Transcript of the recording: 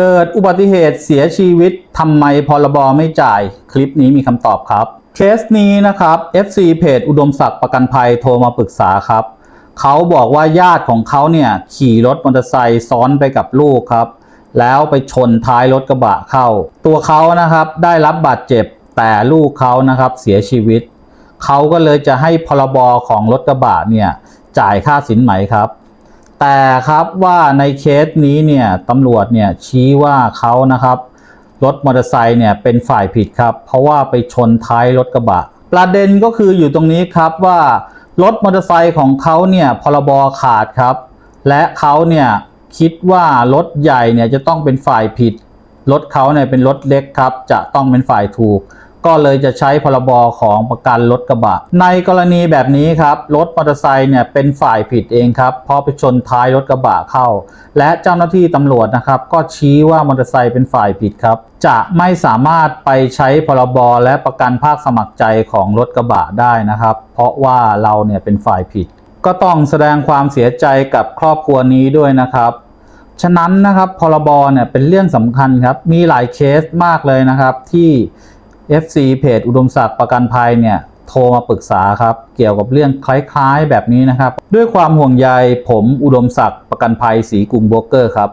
เกิดอุบัติเหตุเสียชีวิตทำไมพรบไม่จ่ายคลิปนี้มีคำตอบครับ เคสนี้นะครับ FC เพจอุดมศักดิ์ประกันภัยโทรมาปรึกษาครับเขาบอกว่าญาติของเขาเนี่ยขี่รถมอเตอร์ไซค์ซ้อนไปกับลูกครับ แล้วไปชนท้ายรถกระบะเข้า ตัวเขานะครับได้รับบาดเจ็บแต่ลูกเขานะครับเสียชีวิต เขาก็เลยจะให้พรบของรถกระบะเนี่ยจ่ายค่าสินไหมครับ แต่ครับว่าในเคสนี้เนี่ยตำรวจเนี่ยชี้ว่าเขานะครับรถมอเตอร์ไซค์เนี่ยเป็นฝ่ายผิดครับ เพราะว่าไปชนท้ายรถกระบะ ประเด็นก็คืออยู่ตรงนี้ครับว่ารถมอเตอร์ไซค์ของเขาเนี่ยพรบขาดครับ และเขาเนี่ยคิดว่ารถใหญ่เนี่ยจะต้องเป็นฝ่ายผิดรถเขาเนี่ยเป็นรถเล็กครับ จะต้องเป็นฝ่ายถูก ก็เลยจะใช้พรบของประกันรถกระบะ ในกรณีแบบนี้ครับรถมอเตอร์ไซค์เนี่ยเป็นฝ่ายผิดเองครับเพราะไปชนท้ายรถกระบะเข้า และเจ้าหน้าที่ตำรวจนะครับก็ชี้ว่ามอเตอร์ไซค์เป็นฝ่ายผิดครับจะไม่สามารถไปใช้พรบและประกันภาคสมัครใจของรถกระบะได้นะครับ เพราะว่าเราเนี่ยเป็นฝ่ายผิด ก็ต้องแสดงความเสียใจกับครอบครัวนี้ด้วยนะครับ ฉะนั้นนะครับพรบเนี่ยเป็นเรื่องสำคัญครับ มีหลายเคสมากเลยนะครับที่ FC เพจอุดมศักดิ์ประกันภัยเนี่ยโทรมาปรึกษาครับ เกี่ยวกับเรื่องคล้ายๆแบบนี้นะครับ ด้วยความห่วงใยผมอุดมศักดิ์ประกันภัยสีกรุงโบรกเกอร์ครับ